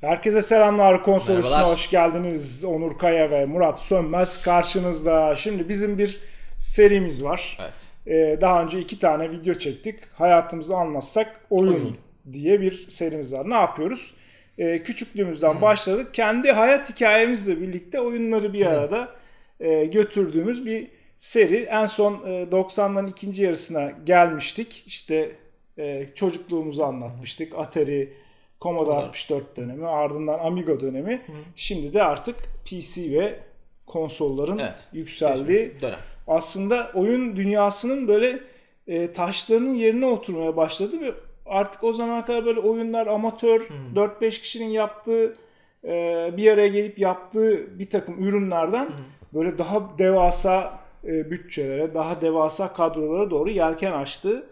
Herkese selamlar. Konsol üstüne Merhabalar. hoş geldiniz. Onur Kaya ve Murat Sönmez karşınızda. Şimdi bizim bir serimiz var. Evet. Ee, daha önce iki tane video çektik. Hayatımızı anlatsak oyun, Oyun. diye bir serimiz var. Ne yapıyoruz? Ee, küçüklüğümüzden başladık. Kendi hayat hikayemizle birlikte oyunları bir arada e, götürdüğümüz bir seri. En son e, 90'ların ikinci yarısına gelmiştik. İşte e, çocukluğumuzu anlatmıştık. Atari, Commodore Commodore. 64 dönemi, ardından Amiga dönemi. Şimdi de artık PC ve konsolların Evet. yükseldiği Dönem. aslında oyun dünyasının böyle e, taşlarının yerine oturmaya başladı ve artık o zamana kadar böyle oyunlar amatör 4-5 kişinin yaptığı e, bir araya gelip yaptığı bir takım ürünlerden böyle daha devasa e, bütçelere, daha devasa kadrolara doğru yelken açtı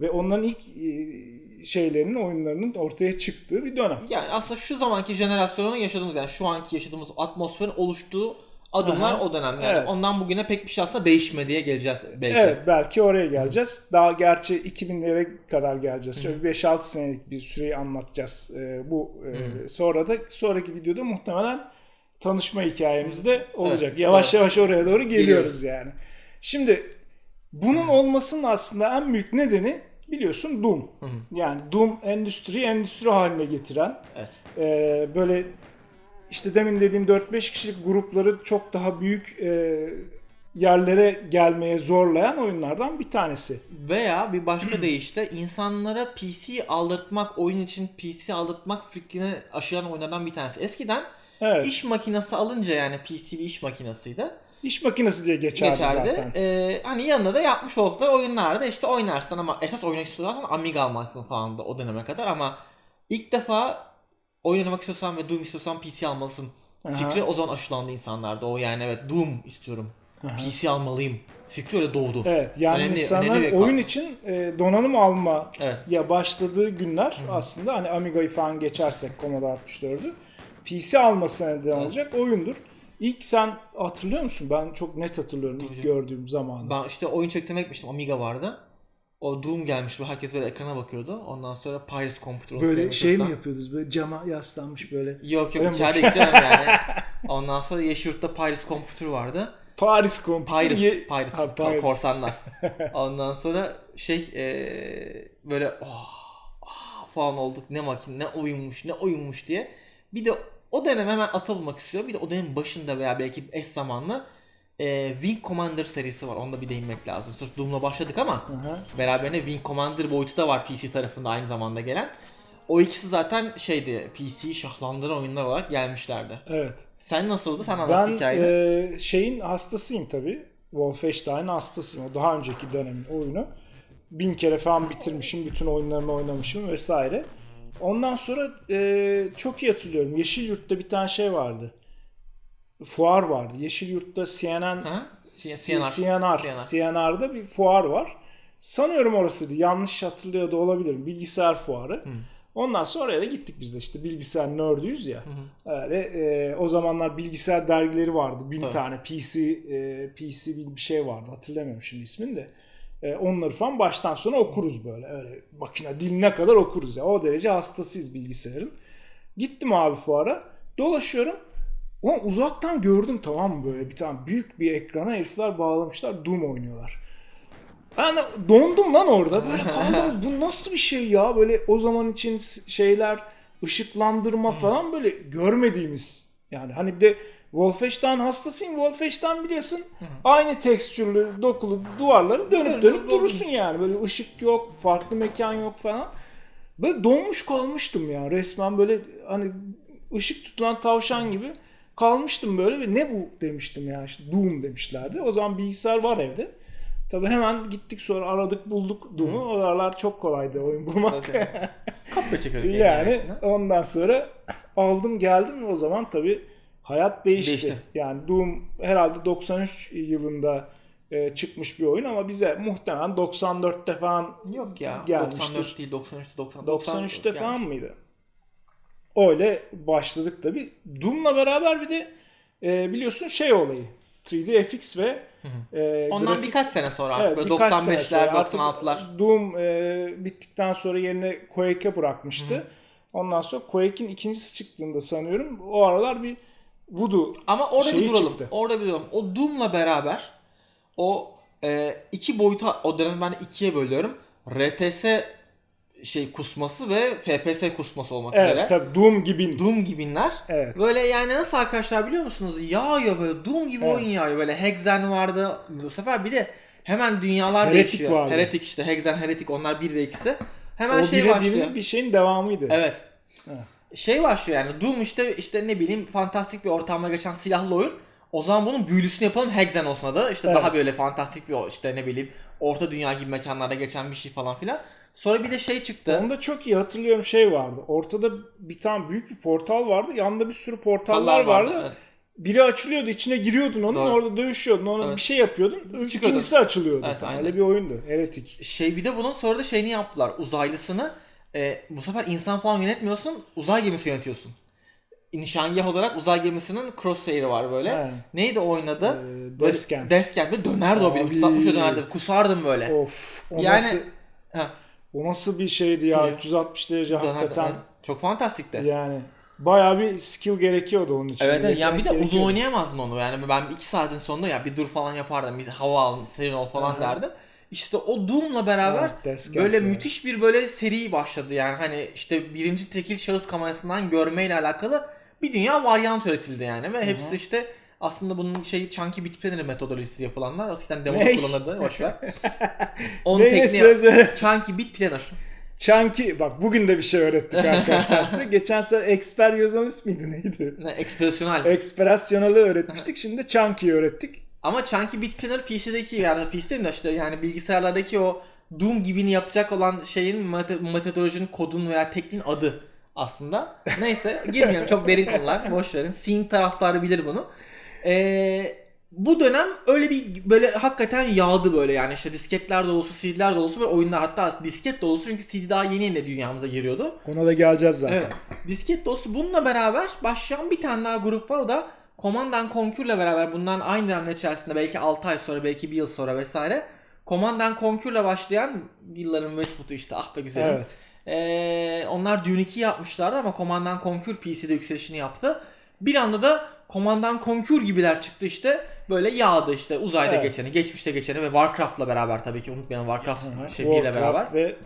ve onların ilk e, şeylerinin oyunlarının ortaya çıktığı bir dönem. Yani aslında şu zamanki jenerasyonun yaşadığımız yani şu anki yaşadığımız atmosferin oluştuğu adımlar Aha. o dönem. Yani Evet. ondan bugüne pek bir şey aslında değişmediye geleceğiz belki. Evet belki oraya geleceğiz. Daha gerçi 2000'lere kadar geleceğiz. Şöyle 5-6 senelik bir süreyi anlatacağız. Ee, bu e, sonra da sonraki videoda muhtemelen tanışma hikayemiz de olacak. Evet, yavaş doğru. yavaş oraya doğru geliyoruz Geliyoruz. yani. Şimdi bunun olmasının aslında en büyük nedeni biliyorsun Doom. Yani Doom endüstriyi endüstri haline getiren Evet. ee, böyle işte demin dediğim 4-5 kişilik grupları çok daha büyük e, yerlere gelmeye zorlayan oyunlardan bir tanesi. Veya bir başka deyişle insanlara PC aldırtmak, oyun için PC aldırtmak fikrini aşılan oyunlardan bir tanesi. Eskiden Evet. iş makinesi alınca yani PC bir iş makinesiydi. İş makinesi diye geçerdi, geçerdi. zaten. Ee, hani yanında da yapmış oldukları oyunlarda işte oynarsın ama esas oynamak istiyorsan Amiga almalısın falan da o döneme kadar ama ilk defa oynamak istiyorsan ve Doom istiyorsan PC almalısın. Aha. Fikri o zaman aşılandı insanlarda. O yani evet Doom istiyorum. PC almalıyım. Fikri öyle doğdu. Evet yani Önemli- insanlar önemli oyun için e, donanım alma Evet. ya başladığı günler aslında hani Amiga'yı falan geçersek Commodore 64'ü PC almasına neden olacak oyundur. İlk sen hatırlıyor musun? Ben çok net hatırlıyorum ilk gördüğüm zamanı. Ben işte oyun çektirmeye gitmiştim. Amiga vardı. O Doom gelmiş ve herkes böyle ekrana bakıyordu. Ondan sonra Pirates Computer Böyle şey mi yapıyordunuz? Böyle cama yaslanmış böyle. Yok Öyle yok mi? içeride gideceğim yani. Ondan sonra Yeşilurt'ta Pirates Computer vardı. Paris Computer. Pirates, ye- Pirates, Ha, Pirates. korsanlar. Ondan sonra şey eee, böyle oh, ah falan olduk ne makine ne oyunmuş ne oyunmuş diye. Bir de o dönem hemen atılmak istiyor. Bir de o dönemin başında veya belki eş zamanlı eee, Wing Commander serisi var. Onda bir değinmek lazım. Sırf Doom'la başladık ama Aha. beraberinde Wing Commander boyutu da var PC tarafında aynı zamanda gelen. O ikisi zaten şeydi PC şahlandıran oyunlar olarak gelmişlerdi. Evet. Sen nasıldı? Sen anlat Ben hikayeni. e, şeyin hastasıyım tabii. Wolfenstein'in hastasıyım. O daha önceki dönemin oyunu. Bin kere falan bitirmişim. Bütün oyunlarını oynamışım vesaire. Ondan sonra e, çok iyi hatırlıyorum. Yeşilyurt'ta bir tane şey vardı. Fuar vardı. Yeşilyurt'ta CNN Ha? C- CNR. CNR. CNR'da bir fuar var. Sanıyorum orasıydı. Yanlış hatırlıyor da olabilirim. Bilgisayar fuarı. Ondan sonra oraya da gittik biz de işte bilgisayar nerdüyüz ya. Öyle, e, o zamanlar bilgisayar dergileri vardı. Bin Tabii. tane PC e, PC bir şey vardı. Hatırlamıyorum şimdi ismini de. E, onları falan baştan sona okuruz böyle. Öyle makine diline kadar okuruz ya. O derece hastasıyız bilgisayarın. Gittim abi fuara. Dolaşıyorum. Ulan uzaktan gördüm tamam mı böyle bir tane büyük bir ekrana herifler bağlamışlar Doom oynuyorlar. Ben de dondum lan orada böyle kaldım bu nasıl bir şey ya böyle o zaman için şeyler ışıklandırma falan böyle görmediğimiz yani hani bir de Wolfenstein hastasıyım. Wolfenstein biliyorsun aynı tekstürlü dokulu duvarları dönüp dönüp durursun yani. Böyle ışık yok farklı mekan yok falan. Böyle donmuş kalmıştım ya. Resmen böyle hani ışık tutulan tavşan gibi kalmıştım böyle ve ne bu demiştim ya işte Doom demişlerdi. O zaman bilgisayar var evde. Tabi hemen gittik sonra aradık bulduk Doom'u. O aralar çok kolaydı oyun bulmak. Kopya çekiyorduk yani ondan sonra aldım geldim. O zaman tabi hayat değişti. Değişti. Yani Doom herhalde 93 yılında e, çıkmış bir oyun ama bize muhtemelen 94'te falan Yok ya. gelmiştir. 94 değil 93'te 90. 93'te falan mıydı? Öyle başladık tabi. Doom'la beraber bir de e, biliyorsun şey olayı. 3D FX ve e, Ondan grafik- birkaç sene sonra artık Evet, böyle birkaç sene 95'ler, sonra artık 96'lar. Doom e, bittikten sonra yerine Quake'e bırakmıştı. Ondan sonra Quake'in ikincisi çıktığında sanıyorum o aralar bir Voodoo Ama orada bir şeyi duralım. çıktı. Orada bir duralım. O Doom'la beraber o e, iki boyuta o dönemi ben ikiye bölüyorum. RTS şey kusması ve FPS kusması olmak üzere. Evet tabii Doom gibi. Doom gibinler. Evet. Böyle yani nasıl arkadaşlar biliyor musunuz? Yağıyor böyle Doom gibi Evet. oyun yağıyor. Böyle Hexen vardı. Bu sefer bir de hemen dünyalar Heretic değişiyor. vardı. Heretic işte Hexen Heretic onlar 1 ve 2'si. Hemen o şey bire başlıyor. birinin bir şeyin devamıydı. Evet. Evet. Şey başlıyor yani Doom işte işte ne bileyim fantastik bir ortamda geçen silahlı oyun. O zaman bunun büyülüsünü yapalım Hexen olsun adı. İşte Evet. daha böyle fantastik bir işte ne bileyim orta dünya gibi mekanlarda geçen bir şey falan filan. Sonra bir de şey çıktı. Onda çok iyi hatırlıyorum şey vardı. Ortada bir tane büyük bir portal vardı. Yanında bir sürü portallar vardı. Evet. Biri açılıyordu, içine giriyordun onun, Doğru. orada dövüşüyordun, ona Evet. bir şey yapıyordun. Çıkıyordun. İkincisi açılıyordu. Evet. Öyle bir oyundu. Heretik. Şey bir de bunun sonra da şeyini yaptılar. Uzaylısını e, bu sefer insan falan yönetmiyorsun. Uzay gemisi yönetiyorsun. Nişangah olarak uzay gemisinin crosshair'ı var böyle. He. Neydi oynadı? Ee, Desken. Desken. Böyle dönerdi o. Abi. 360'a dönerdi. Kusardım böyle. Of. O Yani- nasıl Ha, o nasıl bir şeydi ya? Tabii. 360 derece dönerdi. hakikaten. Evet. Çok fantastikti. Yani bayağı bir skill gerekiyordu onun için. Evet, evet. ya bir de uzun oynayamazdın onu. Yani ben iki saatin sonunda ya bir dur falan yapardım. Bir hava alın, serin ol falan Aha. derdim. İşte o Doom'la beraber Evet, böyle yani. müthiş bir böyle seri başladı yani hani işte birinci tekil şahıs kamerasından görmeyle alakalı bir dünya varyant üretildi yani ve hepsi işte aslında bunun şeyi Chunky Bit Planner metodolojisi yapılanlar eskiden demoda Ne? kullanıldı boşver. Onun tekniği Chunky Bit Planner. Chunky bak bugün de bir şey öğrettik arkadaşlar size. Geçen sene Experiosanis miydi neydi? Ne, Ekspresyonel. Ekspresyonalı öğretmiştik. Şimdi Chunky'yi öğrettik. Ama Chunky Bit Planner PC'deki yani PC değil de işte yani bilgisayarlardaki o Doom gibini yapacak olan şeyin metodolojinin kodun veya tekniğin adı aslında. Neyse girmeyelim çok derin konular. Boş verin. Scene taraftarı bilir bunu. Ee, bu dönem öyle bir böyle hakikaten yağdı böyle yani işte disketler dolusu, CD'ler dolusu ve oyunlar hatta disket dolusu çünkü CD daha yeni yeni dünyamıza giriyordu. Ona da geleceğiz zaten. Evet. Disket dolusu bununla beraber başlayan bir tane daha grup var. O da Command and Conquer'la beraber bundan aynı dönemler içerisinde belki 6 ay sonra belki bir yıl sonra vesaire Command and Conquer'la başlayan yılların Westwood'u işte ah be güzelim. Evet. Ee, onlar Dune 2 yapmışlardı ama Command and Conquer PC'de yükselişini yaptı. Bir anda da Command and Conquer gibiler çıktı işte. Böyle yağdı işte uzayda Evet. geçeni, geçmişte geçeni ve Warcraft'la beraber tabii ki unutmayalım Warcraft şey biriyle Warcraft beraber.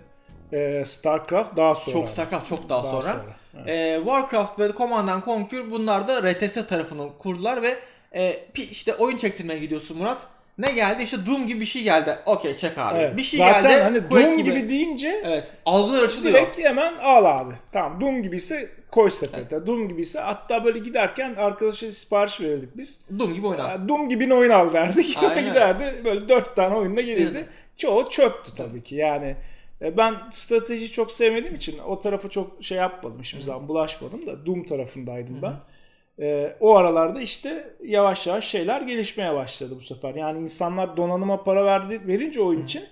ve e, Starcraft daha sonra. Çok Starcraft çok daha, sonra. Evet. Ee, Warcraft ve Command and Conquer bunlar da RTS tarafını kurdular ve e, işte oyun çektirmeye gidiyorsun Murat. Ne geldi? İşte Doom gibi bir şey geldi. Okey çek abi. Evet. Bir şey Zaten geldi. hani Quake Doom gibi. deyince Evet. Algılar açılıyor. direkt hemen al abi. Tamam Doom gibiyse koy sepete. Doom gibiyse hatta böyle giderken arkadaşa sipariş verirdik biz. Doom gibi oynar. Ya, Doom gibi oyun al derdik. Aynen. Giderdi böyle dört tane oyunda gelirdi. Evet. Çoğu çöptü tabii ki yani. E, Ben strateji çok sevmediğim için o tarafa çok şey yapmadım hiçbir zaman bulaşmadım da Doom tarafındaydım ben. E, o aralarda işte yavaş yavaş şeyler gelişmeye başladı bu sefer. Yani insanlar donanıma para verdi, verince oyun için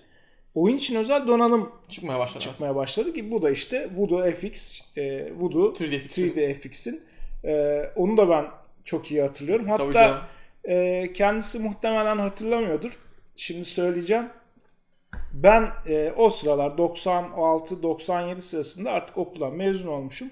oyun için özel donanım Çıkmaya başladı. çıkmaya başladı ki bu da işte Voodoo FX, e, Voodoo 3D FX'in. 3D FX'in. E, onu da ben çok iyi hatırlıyorum. Hatta e, kendisi muhtemelen hatırlamıyordur. Şimdi söyleyeceğim. Ben e, o sıralar 96-97 sırasında artık okuldan mezun olmuşum.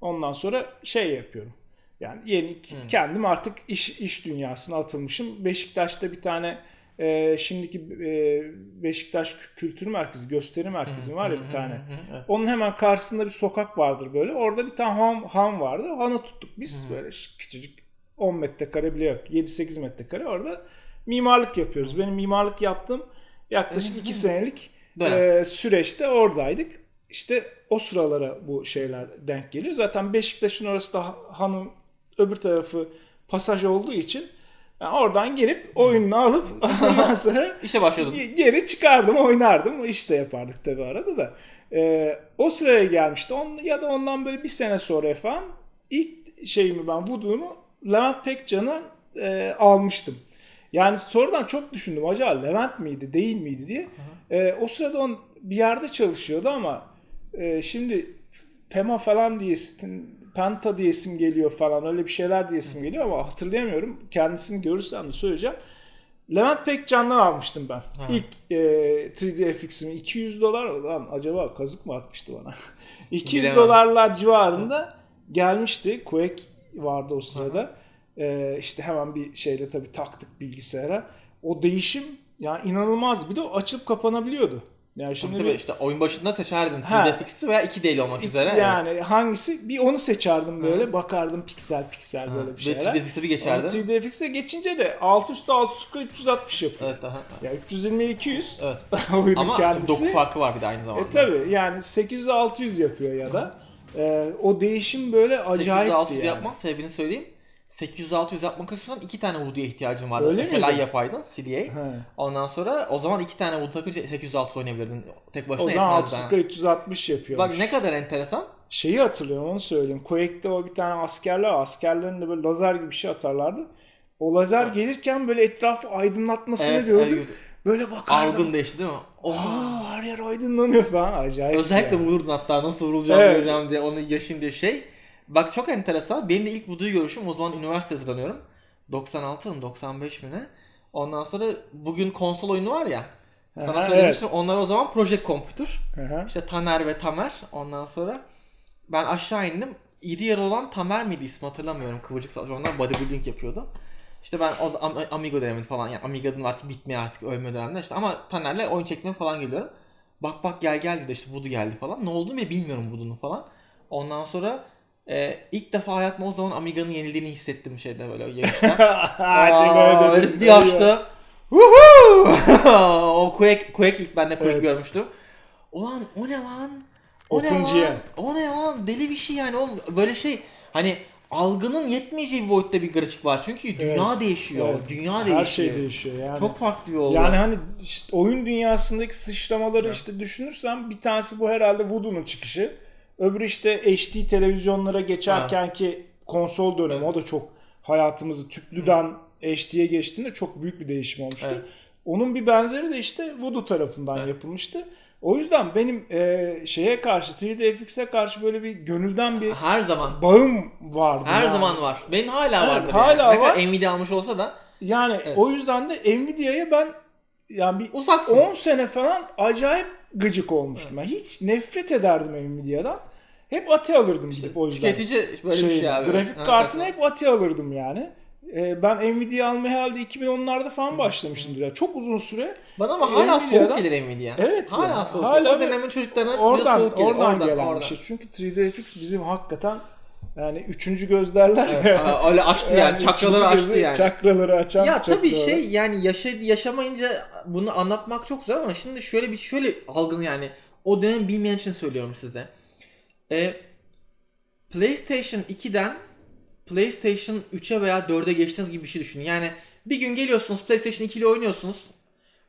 Ondan sonra şey yapıyorum. Yani yeni kendim artık iş iş dünyasına atılmışım. Beşiktaş'ta bir tane e, şimdiki e, Beşiktaş Kültür Merkezi, gösteri merkezi var ya bir tane. Evet. Onun hemen karşısında bir sokak vardır böyle. Orada bir tane han, han vardı. Hanı tuttuk biz. Böyle ş- küçücük 10 metrekare bile yok. 7-8 metrekare. Orada mimarlık yapıyoruz. Benim mimarlık yaptığım yaklaşık 2 senelik e, süreçte oradaydık. İşte o sıralara bu şeyler denk geliyor. Zaten Beşiktaş'ın orası da hanın öbür tarafı pasaj olduğu için yani oradan gelip oyununu alıp ondan sonra İşte başladım. Geri çıkardım oynardım. İşte yapardık tabii arada da. Ee, o sıraya gelmişti. On, ya da ondan böyle bir sene sonra falan ilk şeyimi ben Voodoo'mu Levent Pekcan'a e, almıştım. Yani sonradan çok düşündüm. Acaba Levent miydi değil miydi diye. Ee, o sırada on bir yerde çalışıyordu ama e, şimdi Pema falan diyesin, Penta diyesim geliyor falan öyle bir şeyler diyesim geliyor ama hatırlayamıyorum. Kendisini görürsem de söyleyeceğim. Levent Pekcan'dan almıştım ben. İlk e, 3D FX'imi 200 dolar lan acaba kazık mı atmıştı bana? 200 Bilemem. dolarlar civarında gelmişti. Quake vardı o sırada. E, işte hemen bir şeyle tabii taktık bilgisayara. O değişim yani inanılmaz. Bir de açılıp kapanabiliyordu. Yani Tabii şimdi tabii bir- işte oyun başında seçerdin Ha. 3D fix'i veya 2D'li olmak üzere. evet. yani hangisi bir onu seçerdim böyle bakardım piksel piksel böyle bir Ve şeyler. 3D fix'e bir geçerdin. 3D FX'e geçince de alt üstü alt üstü 360 yapıyor. Evet aha. Ya 320 200 Evet. oyunun Ama kendisi. doku farkı var bir de aynı E zamanda. tabi yani 800 600 yapıyor ya da. E, o değişim böyle acayip 800-600 yani. yapmaz sebebini söyleyeyim. 800-600 yapmak istiyorsan iki tane Voodoo'ya ihtiyacın vardı. Öyle SLI miydi? yapaydın CDA. He. Ondan sonra o zaman iki tane Voodoo takınca 800-600 oynayabilirdin. Tek başına O zaman yetmezdi. üstü ha. 360 yapıyormuş. Bak ne kadar enteresan. Şeyi hatırlıyorum onu söyleyeyim. Quake'de o bir tane askerler askerlerin de böyle lazer gibi bir şey atarlardı. O lazer gelirken böyle etrafı aydınlatmasını Evet, gördüm. evet. Böyle bakardım. Algın değişti değil mi? Oh. Aa, her yer aydınlanıyor falan. Acayip. Özellikle yani. vururdun hatta nasıl vurulacağını Evet. diye onu yaşayayım diye şey. Bak çok enteresan. Benim de ilk Voodoo'yu görüşüm o zaman üniversite hazırlanıyorum. 96 mı 95 mi ne? Ondan sonra bugün konsol oyunu var ya. Sana Aha, söylemiştim. Onlar o zaman Project Computer. Hı. İşte Taner ve Tamer. Ondan sonra ben aşağı indim. İri yarı olan Tamer miydi ismi hatırlamıyorum. Kıvırcık saçlı. Onlar bodybuilding yapıyordu. İşte ben o Am- Amiga döneminde falan yani Amiga'nın artık bitmeye artık ölme döneminde işte ama Taner'le oyun çekmeye falan geliyorum. Bak bak gel gel dedi işte Voodoo geldi falan. Ne oldu bile bilmiyorum Voodoo'nun falan. Ondan sonra e, ilk defa hayatımda o zaman Amiga'nın yenildiğini hissettim şeyde böyle yarışta. Hadi Aa, be dedim. bir açtı. O Quake, Quake ilk ben de Quake Evet. görmüştüm. Ulan o ne lan? O ne Open'ciye. lan? O ne lan? Deli bir şey yani. Oğlum, böyle şey hani algının yetmeyeceği bir boyutta bir grafik var. Çünkü dünya değişiyor. Evet. Dünya değişiyor. Her şey değişiyor yani. Çok farklı bir oldu. yani hani işte oyun dünyasındaki sıçramaları işte düşünürsem bir tanesi bu herhalde Voodoo'nun çıkışı. Öbürü işte HD televizyonlara geçerken ki konsol dönemi o da çok hayatımızı tüplüden HD'ye geçtiğinde çok büyük bir değişim olmuştu. Evet. Onun bir benzeri de işte Voodoo tarafından yapılmıştı. O yüzden benim e, şeye karşı 3D FX'e karşı böyle bir gönülden bir her zaman bağım vardı. her yani. zaman var. Benim hala Evet, vardır hala yani. Ne var. kadar Nvidia almış olsa da Yani Evet. o yüzden de Nvidia'ya ben yani bir uzaksın. 10 sene falan acayip gıcık olmuştum. Ben hiç nefret ederdim Nvidia'dan. Hep Ati alırdım gidip o yüzden. Tüketici böyle bir Şey, şey abi. Grafik kartını evet. hep Ati alırdım yani. Ee, ben Nvidia almaya herhalde 2010'larda falan başlamışımdır. ya. Çok uzun süre. Bana ama hala Nvidia'dan- soğuk gelir Nvidia. Evet Hala ya, soğuk. hala o dönemin çocuklarına Oradan, soğuk gelir. oradan, Oradan, gelen oradan. bir şey. Çünkü 3D FX bizim hakikaten yani üçüncü göz derler ya. Evet, aa, öyle açtı yani, üçüncü çakraları açtı yani. Çakraları açan Ya çok tabii şey yani yaşa, yaşamayınca bunu anlatmak çok zor ama şimdi şöyle bir şöyle algın yani o dönem bilmeyen için söylüyorum size. Ee, PlayStation 2'den PlayStation 3'e veya 4'e geçtiğiniz gibi bir şey düşünün. Yani bir gün geliyorsunuz PlayStation 2 ile oynuyorsunuz.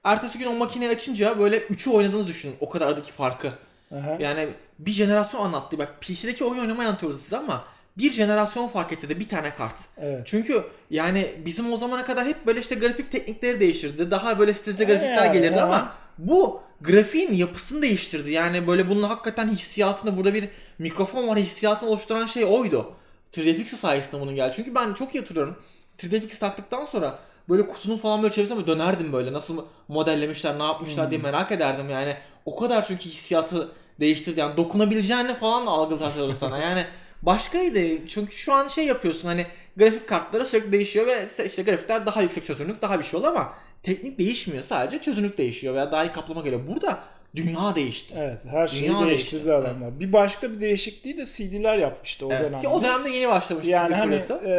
Ertesi gün o makineyi açınca böyle 3'ü oynadığınızı düşünün. O kadar aradaki farkı. Aha. Yani bir jenerasyon anlattı. Bak PC'deki oyun oynamayı anlatıyoruz size ama bir jenerasyon fark etti de bir tane kart. Evet. Çünkü yani bizim o zamana kadar hep böyle işte grafik teknikleri değiştirdi. Daha böyle stilize grafikler Yani, gelirdi ya. ama bu grafiğin yapısını değiştirdi. Yani böyle bunun hakikaten hissiyatını burada bir mikrofon var hissiyatını oluşturan şey oydu. 3D Pixel sayesinde bunun geldi. Çünkü ben çok iyi hatırlıyorum. 3D Pixel taktıktan sonra böyle kutunun falan böyle çevirsem dönerdim böyle. Nasıl modellemişler, ne yapmışlar Hmm. diye merak ederdim yani. O kadar çünkü hissiyatı değiştirdi. Yani dokunabileceğini falan algılatırdı sana. Yani başkaydı. Çünkü şu an şey yapıyorsun hani grafik kartları sürekli değişiyor ve işte grafikler daha yüksek çözünürlük daha bir şey oluyor ama teknik değişmiyor. Sadece çözünürlük değişiyor veya daha iyi kaplama geliyor. Burada dünya değişti. Evet her şeyi Dünya değiştirdi değişti. adamlar. Bir başka bir değişikliği de CD'ler yapmıştı o Evet. dönemde. Ki o dönemde yeni başlamış yani hani e,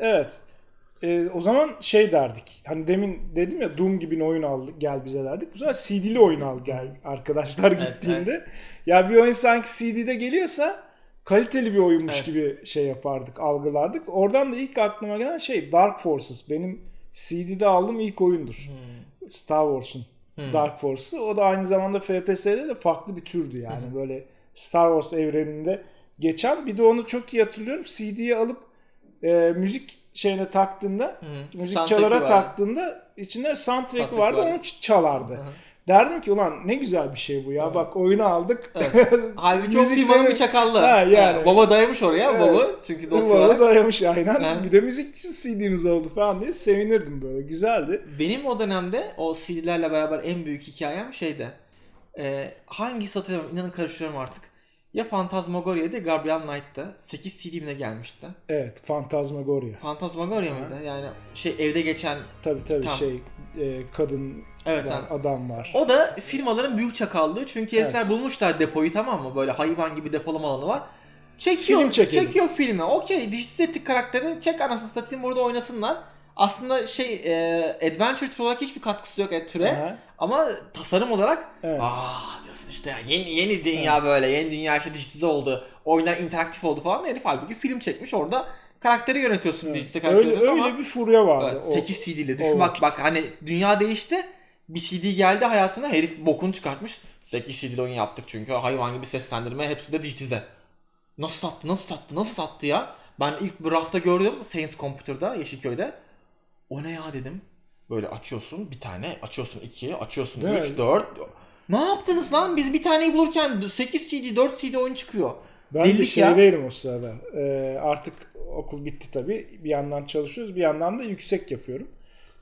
evet E, o zaman şey derdik. Hani demin dedim ya Doom gibi bir oyun al gel bize derdik. Bu sefer CD'li oyun al gel arkadaşlar gittiğinde. Ya bir oyun sanki CD'de geliyorsa kaliteli bir oyunmuş Evet. gibi şey yapardık, algılardık. Oradan da ilk aklıma gelen şey Dark Forces. Benim CD'de aldığım ilk oyundur. Star Wars'un Dark Force'u. O da aynı zamanda FPS'de de farklı bir türdü yani. Böyle Star Wars evreninde geçen. Bir de onu çok iyi hatırlıyorum. CD'ye alıp e, müzik şeyine taktığında, müzik Soundtrack'i çalara taktığında içinde soundtrack Soundtrack vardı. vardı. Onu çalardı. Derdim ki ulan ne güzel bir şey bu ya. Evet. Bak oyunu aldık. Halbuki o firmanın bir çakallı. Ha, yani. Ha, baba dayamış oraya Evet. baba. Çünkü dosya Baba olarak. dayamış aynen. Ha. Bir de müzik CD'miz oldu falan diye sevinirdim böyle. Güzeldi. Benim o dönemde o CD'lerle beraber en büyük hikayem şeyde. E, hangisi hatırlamıyorum inanın karıştırıyorum artık. Ya Phantasmagoria'ydı ya Gabriel Knight'tı. 8 CD mi ne gelmişti? Evet. Fantasmagoria. Phantasmagoria mıydı? Yani şey evde geçen Tabii tabii Tamam. şey e, kadın Evet, var, adam var. O da firmaların büyük çakallığı. Çünkü herifler Evet. bulmuşlar depoyu tamam mı? Böyle hayvan gibi depolama alanı var. Çekiyor, Film çekelim. çekiyor filmi. Okey, dijitize ettik karakteri. Çek anasını satayım burada oynasınlar. Aslında şey e, adventure tür olarak hiçbir katkısı yok e, türe. Aha, Ama tasarım olarak Evet. aa diyorsun işte yeni yeni dünya böyle. Yeni dünya işte dijitize oldu. Oyunlar interaktif oldu falan. Herif halbuki film çekmiş orada karakteri yönetiyorsun dijitize karakteri Öyle, öyle ama bir furya vardı. Evet, o- 8 CD ile düşün bak bak hani dünya değişti. Bir CD geldi hayatına herif bokunu çıkartmış. 8 CD'li oyun yaptık çünkü hayvan gibi seslendirme hepsi de dijitize. Nasıl sattı nasıl sattı nasıl sattı ya? Ben ilk bir rafta gördüm Saints Computer'da Yeşilköy'de. O ne ya dedim. Böyle açıyorsun bir tane açıyorsun iki açıyorsun Değil üç mi? dört. Ne yaptınız lan? Biz bir taneyi bulurken 8 CD 4 CD oyun çıkıyor. Ben de Belli ki ya. şeydeydim o sırada. Ee, artık okul bitti tabii. Bir yandan çalışıyoruz. Bir yandan da yüksek yapıyorum.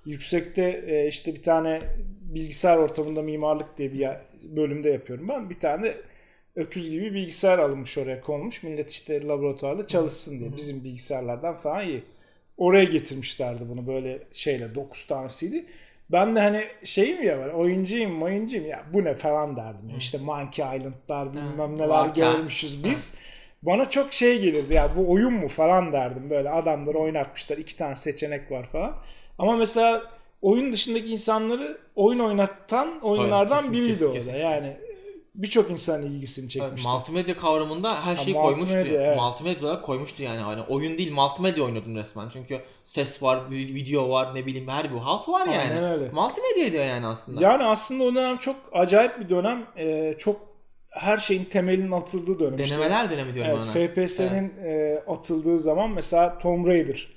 Yüksekte e, işte bir tane bilgisayar ortamında mimarlık diye bir bölümde yapıyorum ben. Bir tane öküz gibi bilgisayar alınmış oraya konmuş. Millet işte laboratuvarda çalışsın diye. Bizim bilgisayarlardan falan iyi. Oraya getirmişlerdi bunu böyle şeyle 9 tanesiydi. Ben de hani şeyim ya böyle oyuncuyum mayıncıyım ya bu ne falan derdim. ya. İşte Monkey Island'lar bilmem neler görmüşüz biz. Bana çok şey gelirdi ya bu oyun mu falan derdim. Böyle adamları oynatmışlar iki tane seçenek var falan. Ama mesela oyun dışındaki insanları oyun oynatan oyunlardan kesin, biriydi kesin, orada. kesin. Yani birçok insanın ilgisini Evet, çekmişti. multimedya kavramında her şeyi Ha, koymuştu. multimedya, ya. evet. Multimedya olarak koymuştu yani. Hani oyun değil multimedya oynuyordun resmen. Çünkü ses var, vi- video var, ne bileyim her bir halt var yani. Aynen öyle. Multimedya diyor yani aslında. Yani aslında o dönem çok acayip bir dönem. Ee, çok her şeyin temelinin atıldığı dönem. İşte Denemeler dönemi diyorum Evet, ona. FPS'nin e, atıldığı zaman mesela Tomb Raider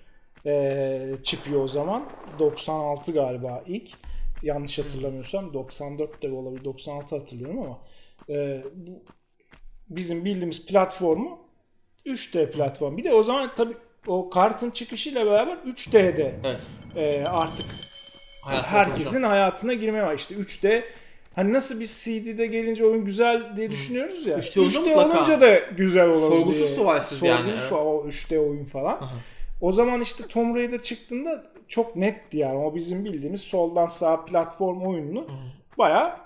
e, çıkıyor o zaman. 96 galiba ilk. Yanlış hatırlamıyorsam 94 de olabilir. 96 hatırlıyorum ama e, bu bizim bildiğimiz platformu 3D platform. Bir de o zaman tabii o kartın çıkışıyla beraber 3D'de Evet. e, artık Hayatına herkesin hayatına girmeye var. İşte 3D hani nasıl biz CD'de gelince oyun güzel diye düşünüyoruz ya. 3D olunca 3D mutlaka. olunca da güzel olur Sorgusuz sualsiz yani, Sorgusuz o 3D oyun falan. Aha. O zaman işte Tomb Raider çıktığında çok netti yani. O bizim bildiğimiz soldan sağa platform oyununu baya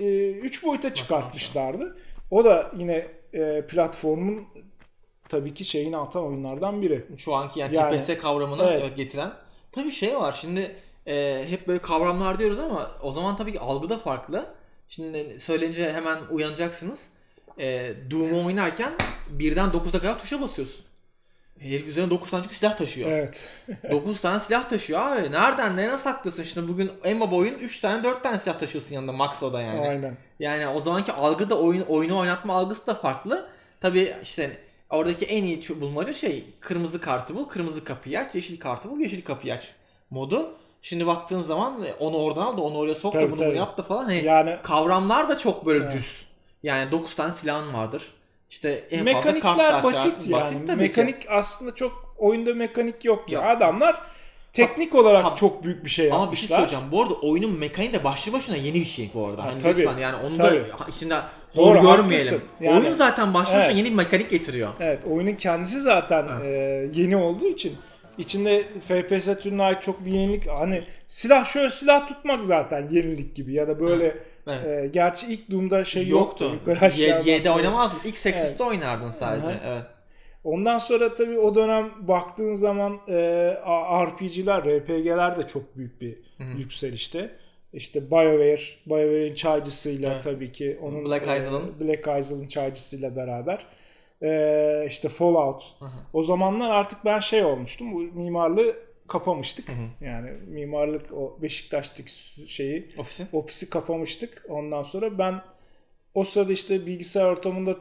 3 boyuta çıkartmışlardı. O da yine e, platformun tabii ki şeyini atan oyunlardan biri. Şu anki yani, Yani, TPS kavramını evet. getiren. Tabii şey var şimdi e, hep böyle kavramlar diyoruz ama o zaman tabii ki algı da farklı. Şimdi söylenince hemen uyanacaksınız. E, Doom oynarken birden 9'a kadar tuşa basıyorsun. Herif üzerine 9 tane silah taşıyor. Evet. 9 tane silah taşıyor abi. Nereden nereye saklıyorsun? Şimdi bugün en baba oyun 3 tane 4 tane silah taşıyorsun yanında max o da yani. Aynen. Yani o zamanki algı da oyun oyunu oynatma algısı da farklı. Tabii işte oradaki en iyi bulmaca şey kırmızı kartı bul, kırmızı kapıyı aç, yeşil kartı bul, yeşil kapıyı aç modu. Şimdi baktığın zaman onu oradan al da onu oraya sok da Tabii, bunu tabii. bunu yap da falan. Hani Yani kavramlar da çok böyle Evet. düz. Yani 9 tane silahın vardır. İşte en mekanikler basit yani. Basit mekanik ki. aslında çok oyunda mekanik yok ya. Yok. Adamlar teknik olarak Ha- çok büyük bir şey Ama bir yapmışlar. şey söyleyeceğim. Bu arada oyunun mekaniği de başlı başına yeni bir şey bu arada. Ha, hani tabii. lütfen yani onu Tabii. da içinde Doğru, hor görmeyelim. haklısın. Yani- Oyun zaten başlı başına Evet. yeni bir mekanik getiriyor. Evet, oyunun kendisi zaten Evet. e, yeni olduğu için içinde FPS türüne ait çok bir yenilik hani silah şöyle silah tutmak zaten yenilik gibi ya da böyle Evet. e, gerçi ilk Doom'da şey yoktu. Yoktu. Yukarı aşağı oynamazdın. İlk seksiste Evet. oynardın sadece. Aha. Evet. Ondan sonra tabii o dönem baktığın zaman e, RPG'ler, RPG'ler de çok büyük bir yükselişte. İşte BioWare, BioWare'in çaycısıyla Evet. tabii ki onun Black e, Isla'nın. Black Isla'nın çaycısıyla beraber e, işte Fallout. O zamanlar artık ben şey olmuştum. Bu mimarlığı kapamıştık. Yani mimarlık o Beşiktaş'taki şeyi Ofisin. ofisi kapamıştık. Ondan sonra ben o sırada işte bilgisayar ortamında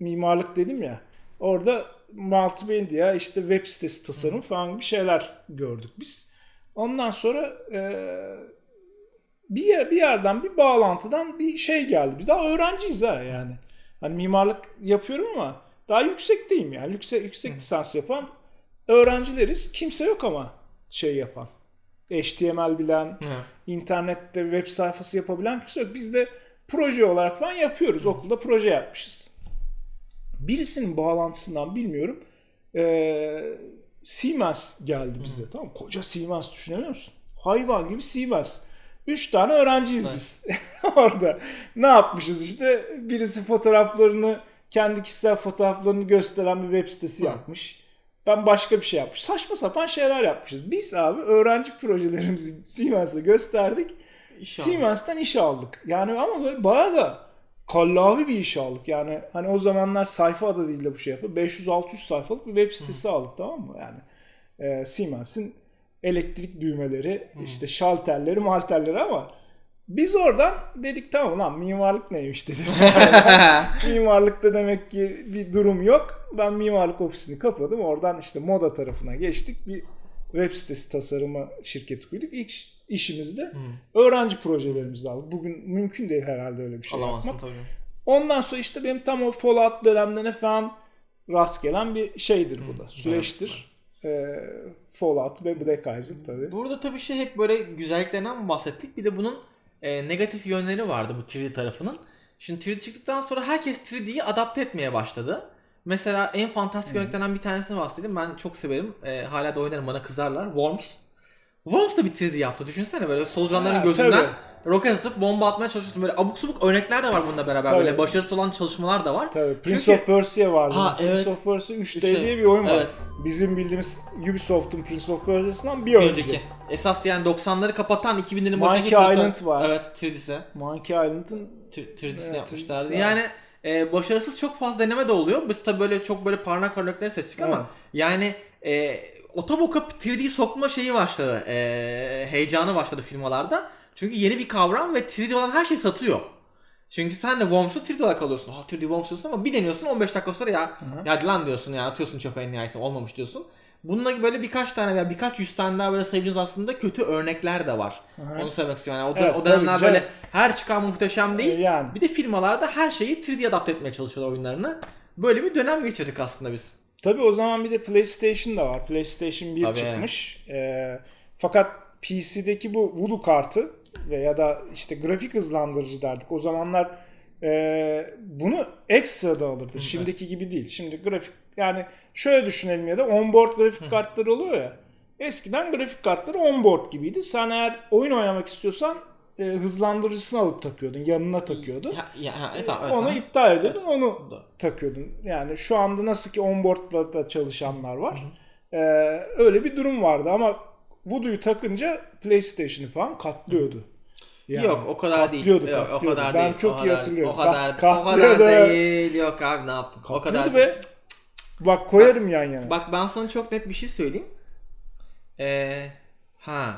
mimarlık dedim ya. Orada multimedia işte web sitesi tasarım falan bir şeyler gördük biz. Ondan sonra e, bir, yer, bir yerden bir bağlantıdan bir şey geldi. Biz daha öğrenciyiz ha yani. Hani mimarlık yapıyorum ama daha yüksekteyim yani. Yüksek, yüksek lisans yapan öğrencileriz. Kimse yok ama şey yapan. HTML bilen, Hı. internette web sayfası yapabilen kimse yok. Biz de proje olarak falan yapıyoruz. Okulda proje yapmışız. Birisinin bağlantısından bilmiyorum. Ee, Siemens geldi bize. Tamam mı? Koca Siemens düşünebiliyor musun? Hayvan gibi Siemens. Üç tane öğrenciyiz Nice. biz. Orada ne yapmışız işte birisi fotoğraflarını kendi kişisel fotoğraflarını gösteren bir web sitesi Hı. yapmış. Ben başka bir şey yapmış. Saçma sapan şeyler yapmışız. Biz abi öğrenci projelerimizi Siemens'e gösterdik. İş. Siemens'ten iş aldık. Yani ama böyle bayağı da kallavi bir iş aldık. Yani hani o zamanlar sayfa da değil de bu şey yapıyor. 500-600 sayfalık bir web sitesi aldık tamam mı? Yani e, Siemens'in elektrik düğmeleri, işte şalterleri, malterleri ama biz oradan dedik tamam lan mimarlık neymiş dedik. Mimarlıkta demek ki bir durum yok. Ben mimarlık ofisini kapadım. Oradan işte moda tarafına geçtik. Bir web sitesi tasarımı şirketi kurduk. İlk işimizde öğrenci projelerimizi aldık. Bugün mümkün değil herhalde öyle bir şey Alamazsın yapmak. tabii. Ondan sonra işte benim tam o Fallout dönemlerine falan rast gelen bir şeydir bu da. Süreçtir. Ee, Fallout ve Black Isaac tabii. Burada tabii şey hep böyle güzelliklerinden bahsettik. Bir de bunun e, negatif yönleri vardı bu 3D tarafının. Şimdi 3D çıktıktan sonra herkes 3D'yi adapte etmeye başladı. Mesela en fantastik örneklerinden bir tanesini bahsedeyim. Ben çok severim. E, hala da oynarım bana kızarlar. Worms. Worms da bir 3D yaptı. Düşünsene böyle solucanların Ha, gözünden tabii. roket atıp bomba atmaya çalışıyorsun. Böyle abuk subuk örnekler de var bununla beraber. Tabii. Böyle başarısız olan çalışmalar da var. Tabii. Prince Çünkü- of Persia vardı. Ha, Prince evet. of Persia 3D Üçte. diye bir oyun var. Evet. Bizim bildiğimiz Ubisoft'un Prince of Persia'sından bir önceki. önceki. Esas yani 90'ları kapatan 2000'lerin Monkey başındaki Prince- Island var. Evet 3D'si. Monkey Island'ın 3D'sini Evet, yapmışlardı. 3D'si Yani e, başarısız çok fazla deneme de oluyor. Biz tabii böyle çok böyle parmak örnekleri seçtik ama yani e, otoboka 3D sokma şeyi başladı. E, heyecanı başladı firmalarda. Çünkü yeni bir kavram ve 3D olan her şey satıyor. Çünkü sen de Worms'u 3D olarak alıyorsun. Ha 3D Worms diyorsun ama bir deniyorsun 15 dakika sonra ya ya hadi lan diyorsun ya atıyorsun çöpe en nihayetinde olmamış diyorsun. Bununla böyle birkaç tane veya birkaç yüz tane daha böyle sayabileceğiniz aslında kötü örnekler de var. Aha. Onu söylemek istiyorum. Yani o, Evet, o dönemler böyle her çıkan muhteşem değil. E, yani. Bir de firmalarda her şeyi 3D adapte etmeye çalışıyorlar oyunlarını. Böyle bir dönem geçirdik aslında biz. Tabii o zaman bir de PlayStation da var. PlayStation 1 Tabii. çıkmış. Ee, fakat PC'deki bu Voodoo kartı ve ya da işte grafik hızlandırıcı derdik. O zamanlar e, bunu ekstra da alırdı. Şimdiki gibi değil. Şimdi grafik yani şöyle düşünelim ya da onboard grafik kartları oluyor ya. Eskiden grafik kartları onboard gibiydi. Sen eğer oyun oynamak istiyorsan e, hızlandırıcısını alıp takıyordun. Yanına takıyordun. Ya, ya, evet, evet, onu ha. iptal ediyordun. Onu Doğru. takıyordun. Yani şu anda nasıl ki onboard'la da çalışanlar var. Ee, öyle bir durum vardı ama Voodoo'yu takınca PlayStation'ı falan katlıyordu. Yani Yok o kadar değil. Yok, o kadar ben değil. çok o iyi hatırlıyorum. O kadar, Kat- o kadar değil. Yok abi ne yaptın? O kadar Katlıyordu değil. be. Bak koyarım yan yana. Bak ben sana çok net bir şey söyleyeyim. Ee, ha.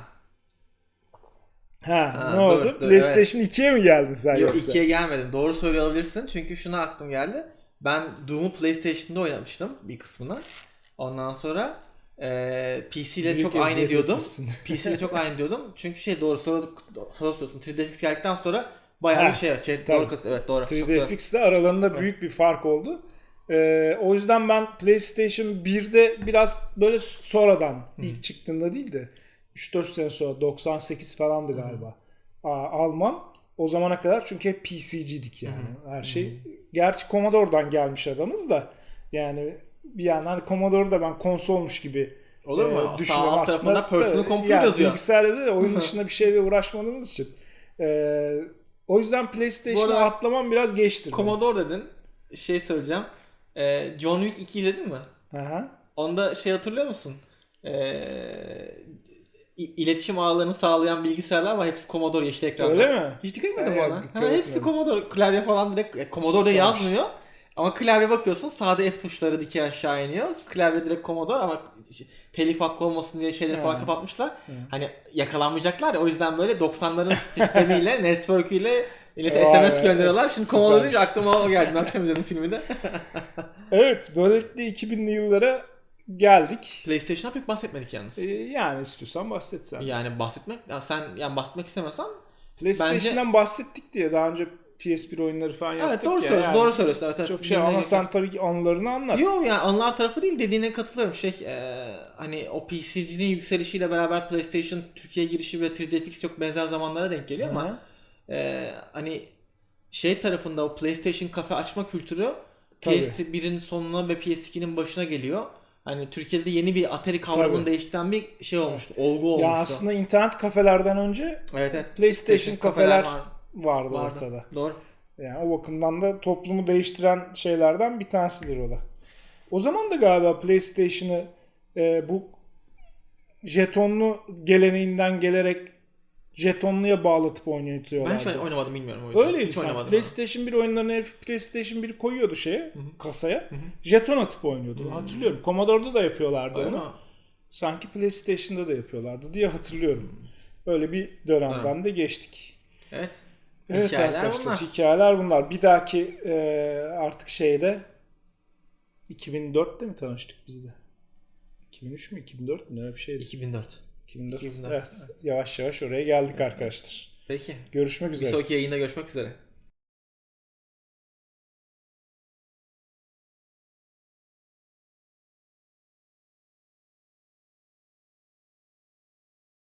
ha, Ha, ne doğru, oldu? doğru, PlayStation 2'ye mi geldin sen Yok yoksa? 2'ye gelmedim. Doğru söylüyor olabilirsin. Çünkü şuna aklım geldi. Ben Doom'u PlayStation'da oynamıştım bir kısmını. Ondan sonra PC ile çok aynı eziyet diyordum. etmişsin. PC ile çok aynı diyordum. Çünkü şey doğru soru soruyorsun. 3D FX geldikten sonra bayağı bir şey. şey doğru evet doğru. Çok 3D doğru. FX'de aralarında büyük bir fark oldu. Ee, o yüzden ben PlayStation 1'de biraz böyle sonradan ilk çıktığında değil de 3-4 sene sonra 98 falandı galiba. Aa, Alman. O zamana kadar çünkü hep PC'ciydik yani her şey. Gerçi Commodore'dan gelmiş adamız da yani bir yandan Commodore'u da ben konsolmuş gibi Olur mu? e, Sağ alt tarafında personal computer yani yazıyor. Bilgisayarda da oyun dışında bir şeyle uğraşmadığımız için. Ee, o yüzden PlayStation'a atlamam biraz geçti. Commodore dedin. Şey söyleyeceğim. Ee, John Wick 2 izledin mi? Aha. Onda şey hatırlıyor musun? İ- iletişim ağlarını sağlayan bilgisayarlar var. Hepsi Commodore yeşil ekranlı. Öyle mi? Hiç dikkat etmedin mi ona? Ha, hepsi. Commodore. Klavye falan direkt e, Commodore'da yazmıyor. Ama klavye bakıyorsun sağda F tuşları dikey aşağı iniyor. Klavye direkt Commodore ama şey, telif hakkı olmasın diye şeyleri falan kapatmışlar. Hani yakalanmayacaklar ya o yüzden böyle 90'ların sistemiyle, network'üyle millete SMS gönderiyorlar. Şimdi Commodore deyince aklıma o geldi. Akşam izledim filmi de. Evet böylelikle 2000'li yıllara geldik. PlayStation'a pek bahsetmedik yalnız. Ee, yani istiyorsan bahset sen. Yani bahsetmek, sen yani bahsetmek istemesen PlayStation'dan bahsettik diye daha önce PS1 oyunları falan yaptık Evet doğru ya. söylüyorsun. yani. Doğru söylüyorsun. Evet, evet. Çok şey Dinlemeye ama gerek sen tabii ki anılarını anlat. Yok yani anılar tarafı değil dediğine katılıyorum. Şey e, hani o PC'cinin yükselişiyle beraber PlayStation Türkiye girişi ve 3DPX çok benzer zamanlara denk geliyor Hı ama e, hani şey tarafında o PlayStation kafe açma kültürü Tabii. PS1'in sonuna ve PS2'nin başına geliyor. Hani Türkiye'de yeni bir Atari kavramını Tabii. değiştiren bir şey olmuştu. Olgu olmuştu. Ya aslında internet kafelerden önce evet evet. PlayStation kafeler var- vardı, vardı. ortada. Doğru. Yani o bakımdan da toplumu değiştiren şeylerden bir tanesidir o da. O zaman da galiba PlayStation'ı e, bu jetonlu geleneğinden gelerek jetonluya bağlatıp oynatıyorlardı. Ben hiç oynamadım bilmiyorum o yüzden. Öyleydi Hiç sen. PlayStation 1 oyunlarını herif PlayStation 1 koyuyordu şeye, kasaya. Jeton atıp oynuyordu. Hatırlıyorum. Commodore'da da yapıyorlardı Öyle onu. mi? Sanki PlayStation'da da yapıyorlardı diye hatırlıyorum. Öyle bir dönemden de geçtik. Evet. Evet Hikayeler arkadaşlar bunlar. hikayeler bunlar. Bir dahaki e, artık şeyde 2004'te mi tanıştık biz de? 2003 mü 2004 mü öyle bir şeydi. 2004. 2004. 2004. Evet, yavaş yavaş oraya geldik arkadaşlar. Peki. Görüşmek Bir üzere. sonraki yayında görüşmek üzere.